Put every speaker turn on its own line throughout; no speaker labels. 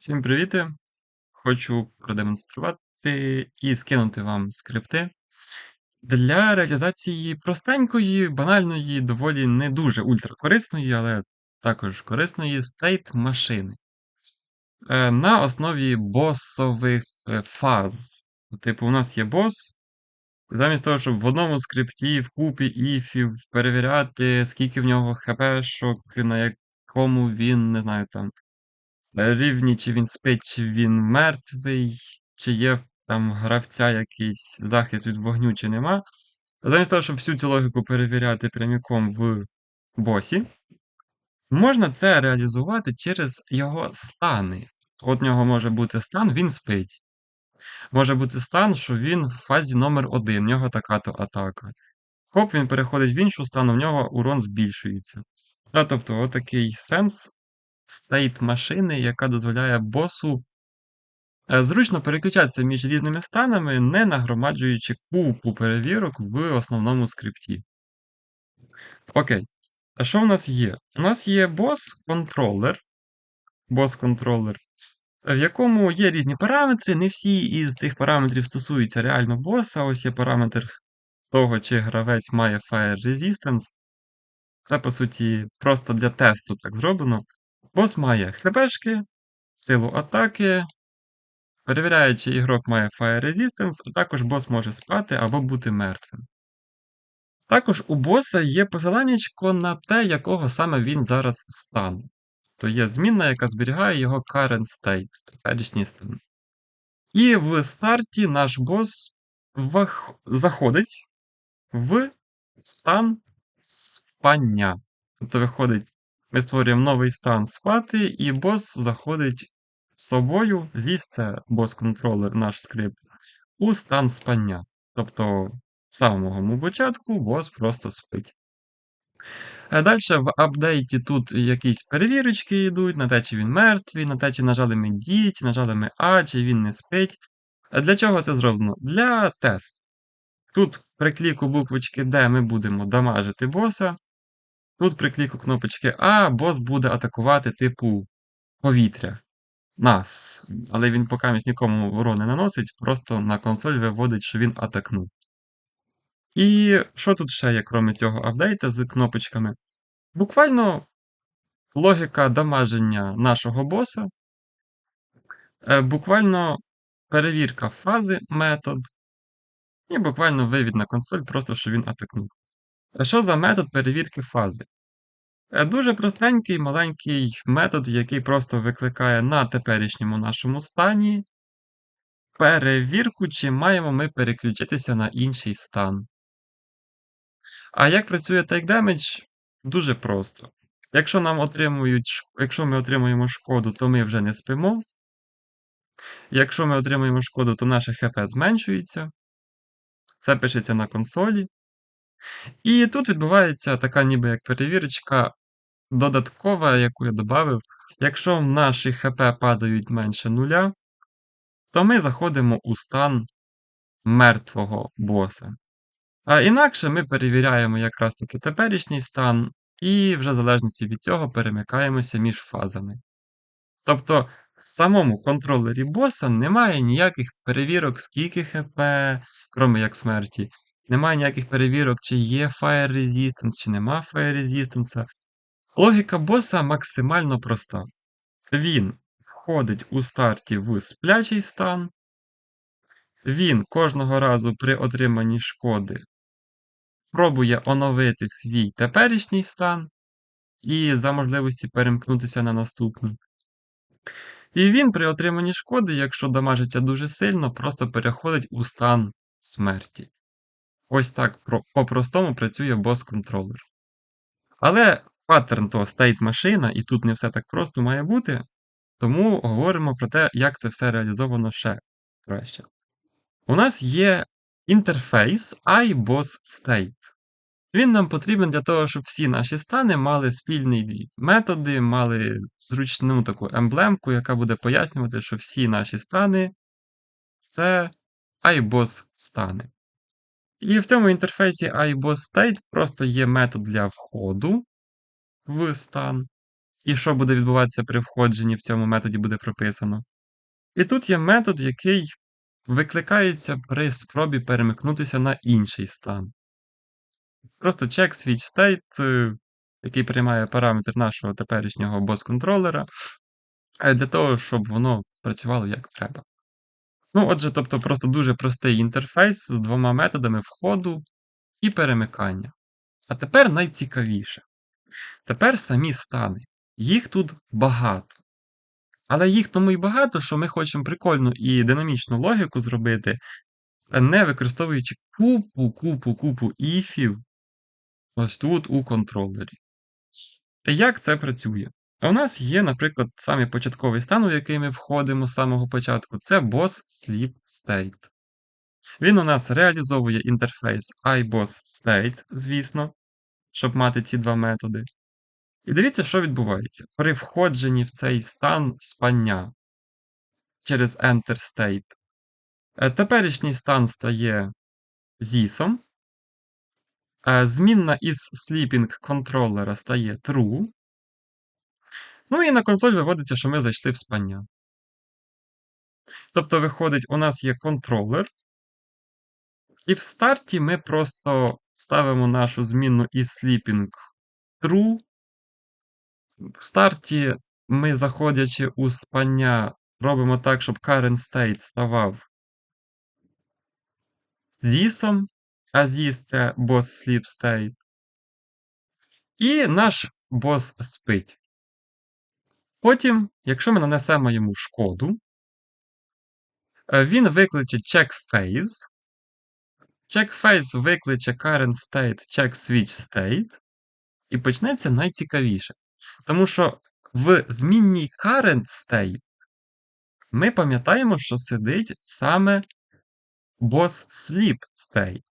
Всім привіт! Хочу продемонструвати і скинути вам скрипти для реалізації простенької, банальної, доволі не дуже ультракорисної, але також корисної стейт машини е, на основі босових е, фаз. Типу, у нас є бос. Замість того, щоб в одному скрипті, в купі іфів перевіряти, скільки в нього хпшок, на якому він, не знаю, там рівні, чи він спить, чи він мертвий, чи є там гравця якийсь захист від вогню, чи нема. Замість того, щоб всю цю логіку перевіряти пряміком в босі, можна це реалізувати через його стани. От в нього може бути стан, він спить. Може бути стан, що він в фазі номер 1 в нього така-то атака. Хоп, він переходить в іншу стану, в нього урон збільшується. А, тобто, отакий сенс стейт машини, яка дозволяє босу е, зручно переключатися між різними станами, не нагромаджуючи купу перевірок в основному скрипті. Окей. А що в нас є? У нас є бос-контролер, бос-контролер, в якому є різні параметри. Не всі із цих параметрів стосуються реально боса. Ось є параметр того, чи гравець має Fire Resistance. Це, по суті, просто для тесту так зроблено. Бос має хпшки, силу атаки. Перевіряє, чи ігрок має Fire Resistance, а також бос може спати або бути мертвим. Також у боса є посиланнячко на те, якого саме він зараз стан. То є змінна, яка зберігає його current state, теперішній стан. І в старті наш бос вах... заходить в стан спання. Тобто виходить ми створюємо новий стан спати, і бос заходить з собою, з'їсть це бос-контролер, наш скрипт, у стан спання. Тобто, в самому початку бос просто спить. Далі в апдейті тут якісь перевірочки йдуть, на те, чи він мертвий, на те, чи нажали ми чи нажали ми А, чи він не спить. Для чого це зроблено? Для тесту. Тут при кліку буквочки D ми будемо дамажити боса. Тут при кліку кнопочки А, бос буде атакувати типу повітря. Нас. Але він поки нікому ворон не наносить, просто на консоль виводить, що він атакнув. І що тут ще є, крім цього апдейта з кнопочками? Буквально логіка дамаження нашого боса. Е, буквально перевірка фази метод. І буквально вивід на консоль, просто що він атакнув. Що за метод перевірки фази? Е, дуже простенький маленький метод, який просто викликає на теперішньому нашому стані перевірку, чи маємо ми переключитися на інший стан. А як працює Take Damage? Дуже просто. Якщо нам отримують, якщо ми отримуємо шкоду, то ми вже не спимо. Якщо ми отримуємо шкоду, то наше ХП зменшується. Це пишеться на консолі. І тут відбувається така ніби як перевірочка додаткова, яку я додав. Якщо наші ХП падають менше нуля, то ми заходимо у стан мертвого боса. А інакше ми перевіряємо якраз таки теперішній стан, і вже в залежності від цього перемикаємося між фазами. Тобто в самому контролері боса немає ніяких перевірок, скільки ХП, крім як смерті. Немає ніяких перевірок, чи є Fire Resistance, чи нема Fire Resistance. Логіка боса максимально проста. Він входить у старті в сплячий стан. Він кожного разу при отриманні шкоди пробує оновити свій теперішній стан і за можливості перемкнутися на наступний. І він при отриманні шкоди, якщо дамажиться дуже сильно, просто переходить у стан смерті. Ось так по-простому працює бос-контролер. Але паттерн то стейт машина, і тут не все так просто має бути. Тому говоримо про те, як це все реалізовано ще краще. У нас є інтерфейс iBossState. Він нам потрібен для того, щоб всі наші стани мали спільні методи, мали зручну таку емблемку, яка буде пояснювати, що всі наші стани це iBoss стани. І в цьому інтерфейсі iBossState просто є метод для входу в стан. і що буде відбуватися при входженні в цьому методі буде прописано. І тут є метод, який викликається при спробі перемикнутися на інший стан. Просто check switch state, е, який приймає параметр нашого теперішнього бос-контролера, е, для того, щоб воно працювало як треба. Ну, отже, тобто, просто дуже простий інтерфейс з двома методами входу і перемикання. А тепер найцікавіше. Тепер самі стани. Їх тут багато. Але їх тому й багато, що ми хочемо прикольну і динамічну логіку зробити, не використовуючи купу, купу, купу іфів ось тут у контролері. Як це працює? У нас є, наприклад, самий початковий стан, у який ми входимо з самого початку, це boss sleep state. Він у нас реалізовує інтерфейс iBossState, звісно, щоб мати ці два методи. І дивіться, що відбувається. При входженні в цей стан спання через Enter State. е, Теперішній стан стає ZIS. е, Змінна із sleeping контролера стає true. Ну і на консоль виводиться, що ми зайшли в спання. Тобто, виходить, у нас є контролер, і в старті ми просто ставимо нашу змінну із sleeping true. В старті ми, заходячи у спання, робимо так, щоб current state ставав ZIS, а ZIS це boss sleep state. І наш бос спить. Потім, якщо ми нанесемо йому шкоду, е, він викличе check phase. Check phase викличе current state, check switch state. І почнеться найцікавіше. Тому що в змінній current state ми пам'ятаємо, що сидить саме boss sleep state.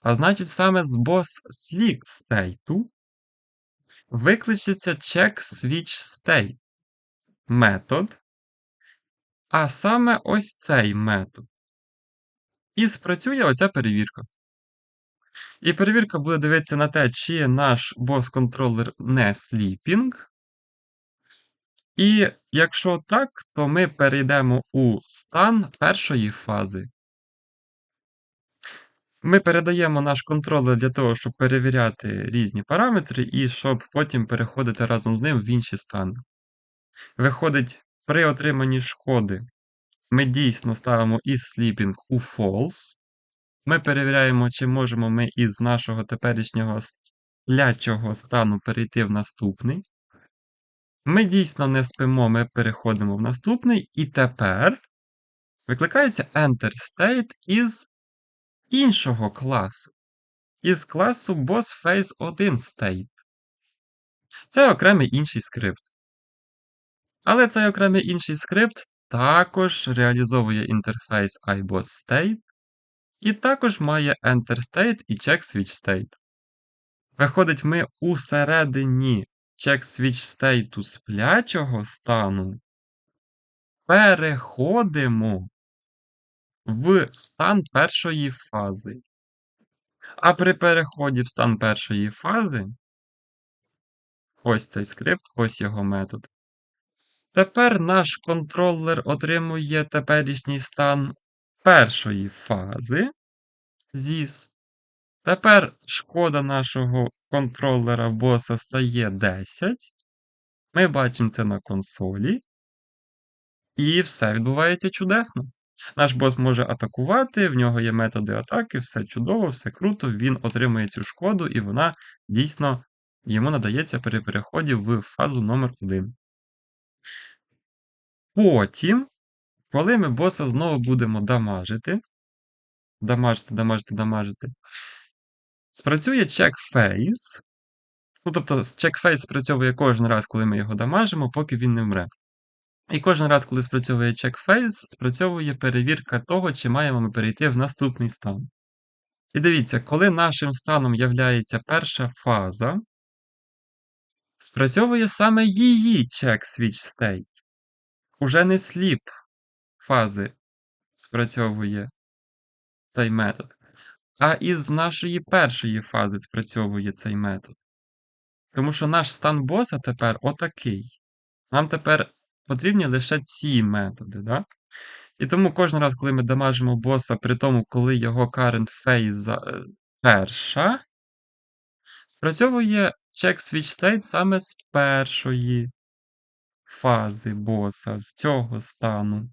А значить, саме з boss sleep state викличеться check switch state метод, а саме ось цей метод. І спрацює оця перевірка. І перевірка буде дивитися на те, чи наш бос-контролер не сліпінг. І якщо так, то ми перейдемо у стан першої фази. Ми передаємо наш контролер для того, щоб перевіряти різні параметри, і щоб потім переходити разом з ним в інші стани. Виходить, при отриманні шкоди ми дійсно ставимо із sleeping у false. Ми перевіряємо, чи можемо ми із нашого теперішнього сплячого стану перейти в наступний. Ми дійсно не спимо, ми переходимо в наступний, і тепер викликається Enter State із іншого класу. Із класу Boss Phase 1 State. Це окремий інший скрипт. Але цей окремий інший скрипт також реалізовує інтерфейс iBossState, і також має Enter State і Check Switch State. Виходить, ми усередині Check Switch State сплячого стану переходимо в стан першої фази. А при переході в стан першої фази, ось цей скрипт, ось його метод. Тепер наш контролер отримує теперішній стан першої фази ZIS. Тепер шкода нашого контролера боса стає 10. Ми бачимо це на консолі. І все відбувається чудесно. Наш бос може атакувати, в нього є методи атаки, все чудово, все круто, він отримує цю шкоду, і вона дійсно йому надається при переході в фазу номер 1 Потім, коли ми боса знову будемо дамажити, дамажити, дамажити, дамажити, спрацює check phase. Ну, тобто, phase спрацьовує кожен раз, коли ми його дамажимо, поки він не вмре. І кожен раз, коли спрацьовує check phase, спрацьовує перевірка того, чи маємо ми перейти в наступний стан. І дивіться, коли нашим станом являється перша фаза, спрацьовує саме її check switch state. Уже не сліп фази спрацьовує цей метод, а із нашої першої фази спрацьовує цей метод. Тому що наш стан боса тепер отакий. Нам тепер потрібні лише ці методи, да? І тому кожен раз, коли ми дамажимо боса, при тому, коли його current phase е, перша, спрацьовує check switch state саме з першої фази боса, з цього стану.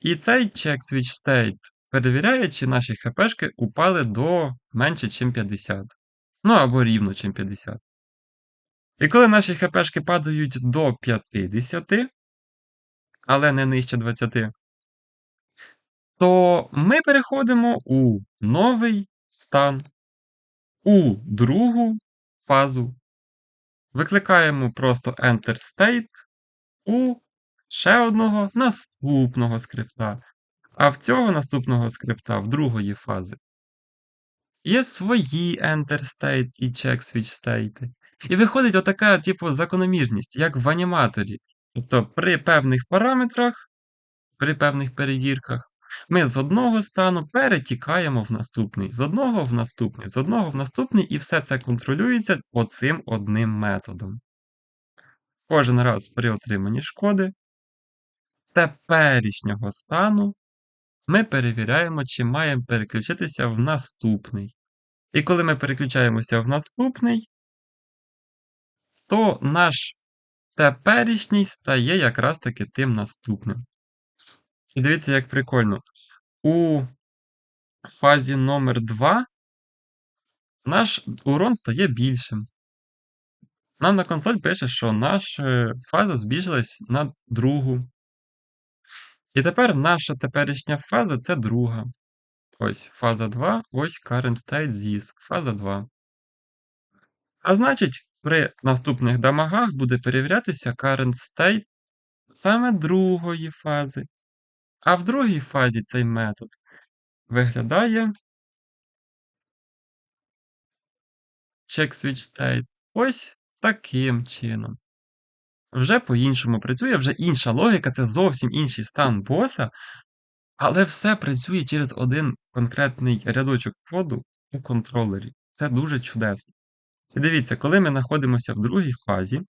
І цей check switch state перевіряє, чи наші хпшки упали до менше, ніж 50. Ну або рівно, чим 50. І коли наші хпшки падають до 50, але не нижче 20, то ми переходимо у новий стан, у другу фазу. Викликаємо просто Enter State у ще одного наступного скрипта. А в цього наступного скрипта, в другої фази, є свої Enter State і Check Switch State. І виходить отака, типу, закономірність, як в аніматорі. Тобто при певних параметрах, при певних перевірках, ми з одного стану перетікаємо в наступний, з одного в наступний, з одного в наступний, і все це контролюється оцим одним методом. Кожен раз при отриманні шкоди теперішнього стану ми перевіряємо, чи маємо переключитися в наступний. І коли ми переключаємося в наступний, то наш теперішній стає якраз таки тим наступним. І дивіться, як прикольно. У фазі номер 2 наш урон стає більшим. Нам на консоль пише, що наша фаза збільшилась на другу. І тепер наша теперішня фаза це друга. Ось фаза 2, ось current state this, фаза 2. А значить, при наступних дамагах буде перевірятися current state саме другої фази. А в другій фазі цей метод виглядає check switch state ось таким чином. Вже по-іншому працює, вже інша логіка, це зовсім інший стан боса, але все працює через один конкретний рядочок коду у контролері. Це дуже чудесно. І дивіться, коли ми знаходимося в другій фазі,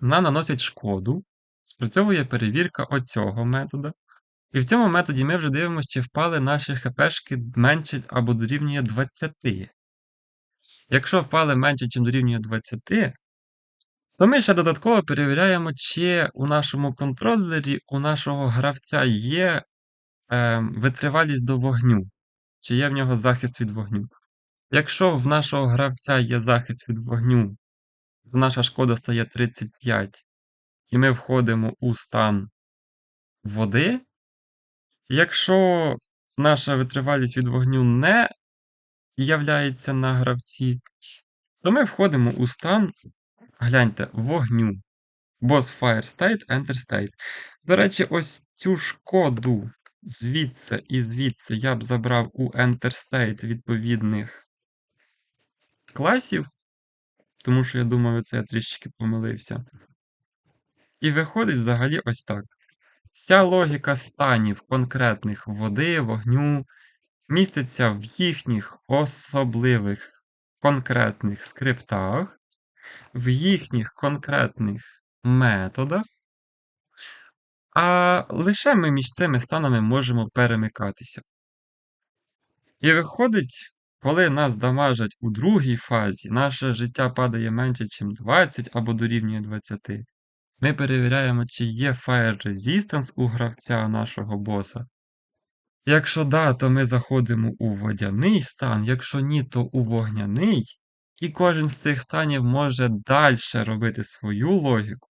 нам наносять шкоду, спрацьовує перевірка оцього методу. І в цьому методі ми вже дивимося, чи впали наші хпшки менше або дорівнює 20. Якщо впали менше, ніж дорівнює 20, то ми ще додатково перевіряємо, чи у нашому контролері у нашого гравця є е, витривалість до вогню, чи є в нього захист від вогню. Якщо в нашого гравця є захист від вогню, то наша шкода стає 35, і ми входимо у стан води. Якщо наша витривалість від вогню не являється на гравці, то ми входимо у стан, гляньте, вогню. Boss Fire State, Enter State. До речі, ось цю шкоду звідси і звідси я б забрав у Enter State відповідних класів, тому що я думаю, це я трішечки помилився. І виходить взагалі ось так. Вся логіка станів конкретних води, вогню міститься в їхніх особливих конкретних скриптах, в їхніх конкретних методах, а лише ми між цими станами можемо перемикатися. І виходить, коли нас дамажать у другій фазі, наше життя падає менше, ніж 20 або дорівнює 20. Ми перевіряємо, чи є Fire Resistance у гравця нашого боса. Якщо да, то ми заходимо у водяний стан, якщо ні, то у вогняний. І кожен з цих станів може далі робити свою логіку.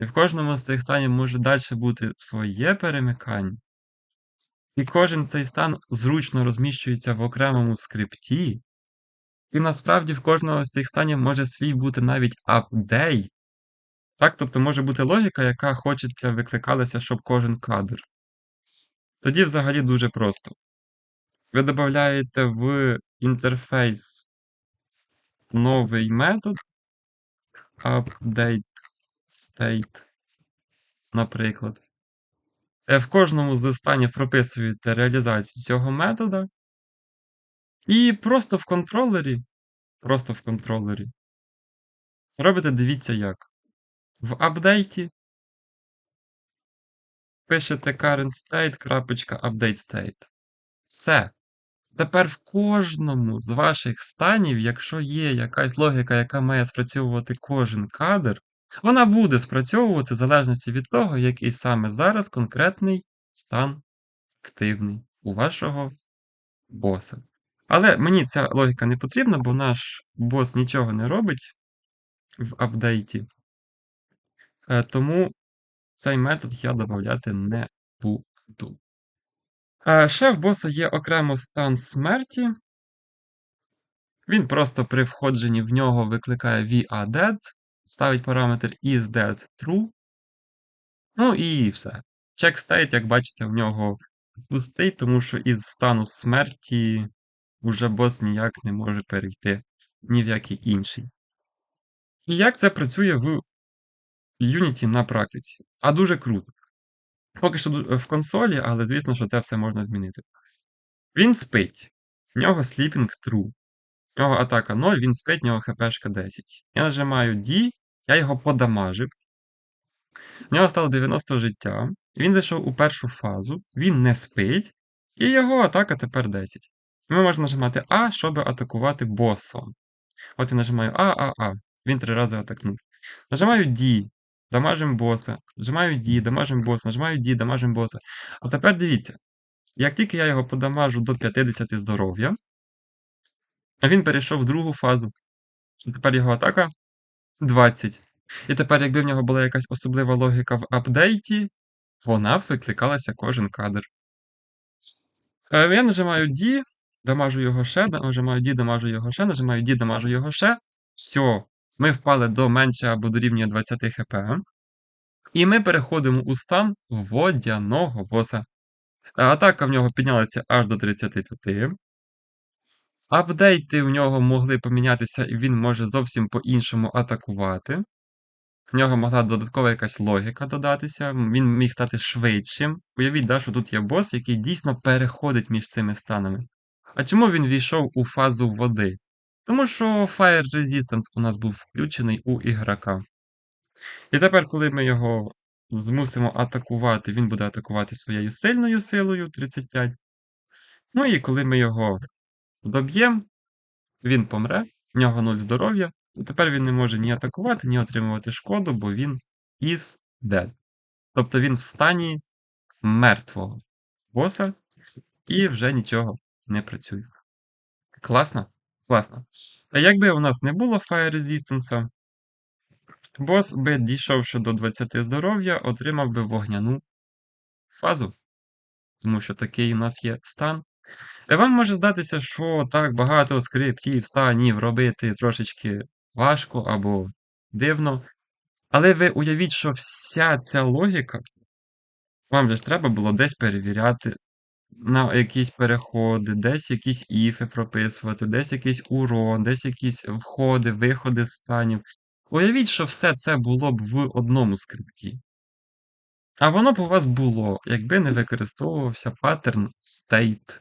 І в кожному з цих станів може далі бути своє перемикання. І кожен цей стан зручно розміщується в окремому скрипті. І насправді в кожного з цих станів може свій бути навіть апдейт. Так, тобто може бути логіка, яка хочеться викликалася, щоб кожен кадр. Тоді взагалі дуже просто. Ви додаєте в інтерфейс новий метод update state, наприклад. В кожному з станів прописуєте реалізацію цього метода. І просто в контролері, просто в контролері Робите, дивіться як. В апдейті пишете current state, крапочка, update state. Все. Тепер в кожному з ваших станів, якщо є якась логіка, яка має спрацьовувати кожен кадр, вона буде спрацьовувати в залежності від того, який саме зараз конкретний стан активний у вашого боса. Але мені ця логіка не потрібна, бо наш бос нічого не робить в апдейті. Е, Тому цей метод я додати не буду. Е, Ще в боса є окремо стан смерті. Він просто при входженні в нього викликає VADead, ставить параметр isDead true. Ну і все. Check state, як бачите, в нього пустий, тому що із стану смерті уже бос ніяк не може перейти ні в який інший. І як це працює в Unity на практиці? А дуже круто. Поки що в консолі, але звісно, що це все можна змінити. Він спить. В нього sleeping true. В нього атака 0, він спить, в нього хпшка 10. Я нажимаю D, я його подамажив. В нього стало 90 життя. Він зайшов у першу фазу, він не спить, і його атака тепер 10. Ми можемо нажимати А, щоб атакувати босом. От я нажимаю А, А, А. Він три рази атакнув. Нажимаю D, дамажим боса. Нажимаю D, дамажим боса, нажимаю D, дамажим боса. А тепер дивіться, як тільки я його подамажу до 50 здоров'я, він перейшов в другу фазу. Тепер його атака 20. І тепер, якби в нього була якась особлива логіка в апдейті, вона б викликалася кожен кадр. Е, Я нажимаю D, дамажу його ще, нажимаю D, дамажу його ще, нажимаю D, дамажу його ще. Все, ми впали до менше або дорівнює 20 хп. І ми переходимо у стан водяного боса. Атака в нього піднялася аж до 35. Апдейти в нього могли помінятися, і він може зовсім по-іншому атакувати. В нього могла додаткова якась логіка додатися, він міг стати швидшим. Уявіть, да, що тут є бос, який дійсно переходить між цими станами. А чому він війшов у фазу води? Тому що Fire Resistance у нас був включений у ігрока. І тепер, коли ми його змусимо атакувати, він буде атакувати своєю сильною силою 35. Ну і коли ми його доб'ємо, він помре, в нього 0 здоров'я, і тепер він не може ні атакувати, ні отримувати шкоду, бо він is dead. Тобто він в стані мертвого боса і вже нічого не працює. Класно? Класно. А якби у нас не було Fire Resistance, бос би, дійшовши до 20 здоров'я, отримав би вогняну фазу. Тому що такий у нас є стан. Вам може здатися, що так багато скриптів, станів робити трошечки важко або дивно. Але ви уявіть, що вся ця логіка, вам же ж треба було десь перевіряти на якісь переходи, десь якісь іфи прописувати, десь якийсь урон, десь якісь входи, виходи з станів. Уявіть, що все це було б в одному скрипті. А воно б у вас було, якби не використовувався паттерн state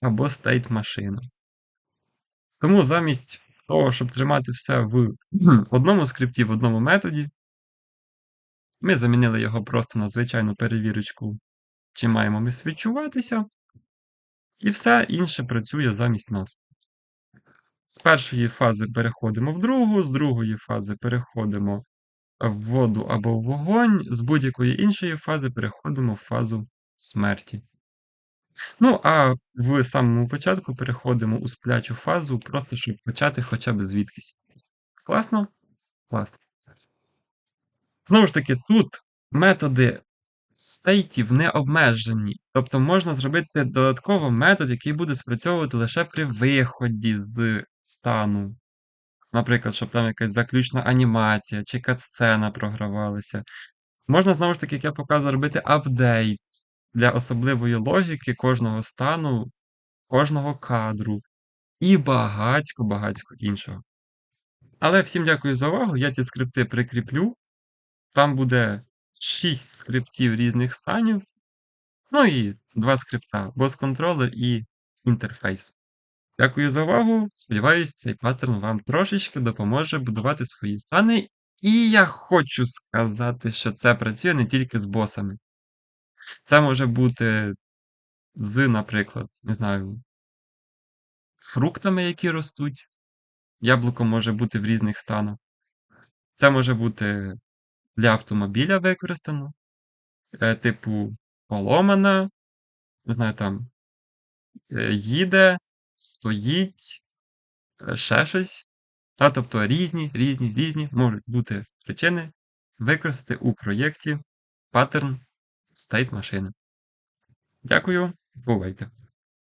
або state машина. Тому замість того, щоб тримати все в одному скрипті, в одному методі, ми замінили його просто на звичайну перевірочку, чи маємо ми свідчуватися, і все інше працює замість нас. З першої фази переходимо в другу, з другої фази переходимо в воду або в вогонь, з будь-якої іншої фази переходимо в фазу смерті. Ну, а в самому початку переходимо у сплячу фазу, просто щоб почати хоча б звідкись. Класно? Класно. Знову ж таки, тут методи стейтів не обмежені. Тобто можна зробити додатково метод, який буде спрацьовувати лише при виході з стану. Наприклад, щоб там якась заключна анімація чи катсцена програвалася. Можна, знову ж таки, як я показував, робити апдейт для особливої логіки кожного стану, кожного кадру і багатько-багатько іншого. Але всім дякую за увагу. Я ці скрипти прикріплю. Там буде 6 скриптів різних станів. Ну і два скрипта: бос контролер і інтерфейс. Дякую за увагу. Сподіваюсь, цей паттерн вам трошечки допоможе будувати свої стани. І я хочу сказати, що це працює не тільки з босами. Це може бути з, наприклад, не знаю, фруктами, які ростуть. Яблуко може бути в різних станах. Це може бути для автомобіля використано, е, типу поломана, не знаю, там е, їде, стоїть, е, ще щось. Та, тобто різні, різні, різні можуть бути причини використати у проєкті паттерн state машини. Дякую, бувайте!